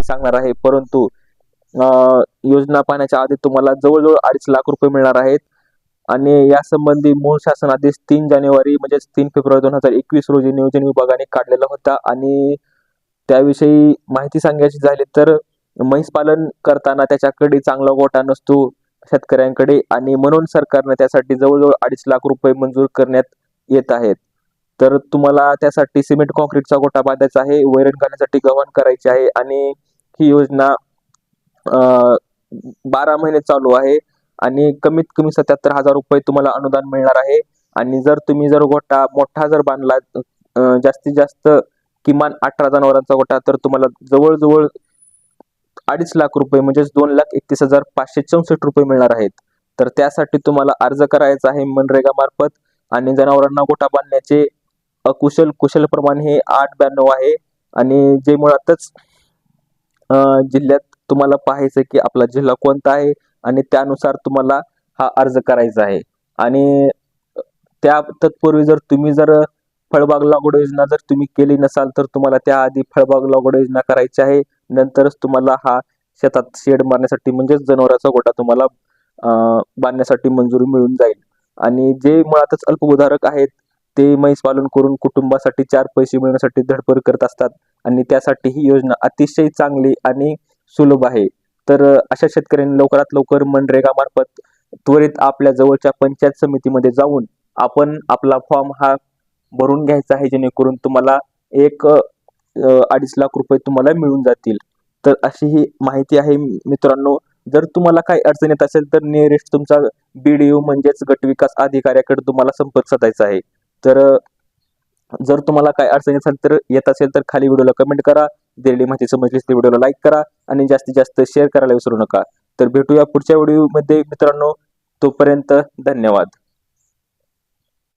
मी सांगणार आहे. परंतु योजना पाहण्याच्या आधी तुम्हाला जवळजवळ अडीच लाख रुपये मिळणार आहेत. आणि यासंबंधी मूळ शासन आदेश तीन जानेवारी म्हणजेच तीन फेब्रुवारी दोन हजार एकवीस रोजी नियोजन विभागाने काढलेला होता. आणि त्याविषयी माहिती सांगायची झाली तर म्हैस पालन करताना त्याच्याकडे चांगला गोटा नसतो शेतकऱ्यांकडे. आणि म्हणून सरकारने त्यासाठी जवळजवळ अडीच लाख रुपये मंजूर करण्यात येत आहेत. तर तुम्हाला त्यासाठी सिमेंट कॉन्क्रीटचा गोटा बांधायचा आहे. वैरण घालण्यासाठी गव्हाण करायचे आहे. आणि ही योजना बारा महिने चालू आहे आणि कमीत कमी सत्याहत्तर हजार रुपये तुम्हाला अनुदान मिळणार आहे. आणि जर तुम्ही जर गोठा मोठा जर बांधला जास्तीत जास्त किमान अठरा जनावरांचा गोठा तर तुम्हाला जवळजवळ अडीच लाख रुपये म्हणजेच दोन लाख एकतीस हजार पाचशे चौसष्ट रुपये मिळणार आहेत. तर त्यासाठी तुम्हाला अर्ज करायचा आहे मनरेगा मार्फत आणि जनावरांना गोठा बांधण्याचे अकुशल कुशल प्रमाण हे आठ ब्याण्णव आहे. आणि जे मुळातच जिल्ह्यात तुम्हाला पाहायचं की आपला जिल्हा कोणता आहे आणि त्यानुसार तुम्हाला हा अर्ज करायचा आहे. आणि त्या तत्पूर्वी जर तुम्ही जर फळबाग लागवड योजना जर तुम्ही केली नसाल तर तुम्हाला त्याआधी फळबाग लागवड योजना करायची आहे. नंतरच तुम्हाला हा शेतात शेड मारण्यासाठी म्हणजेच जनावरांचा गोटा तुम्हाला बांधण्यासाठी मंजुरी मिळून जाईल. आणि जे मुळातच अल्पभूधारक आहेत ते म्हैस पालन करून कुटुंबासाठी चार पैसे मिळवण्यासाठी धडपड करत असतात. आणि त्यासाठी ही योजना अतिशय चांगली आणि सुलभ आहे. तर अशा शेतकऱ्यांनी लवकरात लवकर मनरेगा मार्फत त्वरित आपल्या जवळच्या पंचायत समितीमध्ये जाऊन आपण आपला फॉर्म हा भरून घ्यायचा आहे जेणेकरून तुम्हाला एक अडीच लाख रुपये तुम्हाला मिळून जातील. तर अशी ही माहिती आहे मित्रांनो. जर तुम्हाला काही अडचण येत असेल तर नियरेस्ट तुमचा बीडीओ म्हणजेच गट विकास अधिकाऱ्याकडे तुम्हाला संपर्क साधायचा आहे. तर जर तुम्हाला काय अडचण असेल तर येत असेल तर खाली व्हिडिओला कमेंट करा. दिलेली माहिती समजलीच तर व्हिडिओला लाईक करा आणि जास्तीत जास्त शेअर करायला विसरू नका. तर भेटूया पुढच्या व्हिडिओमध्ये मित्रांनो तोपर्यंत धन्यवाद.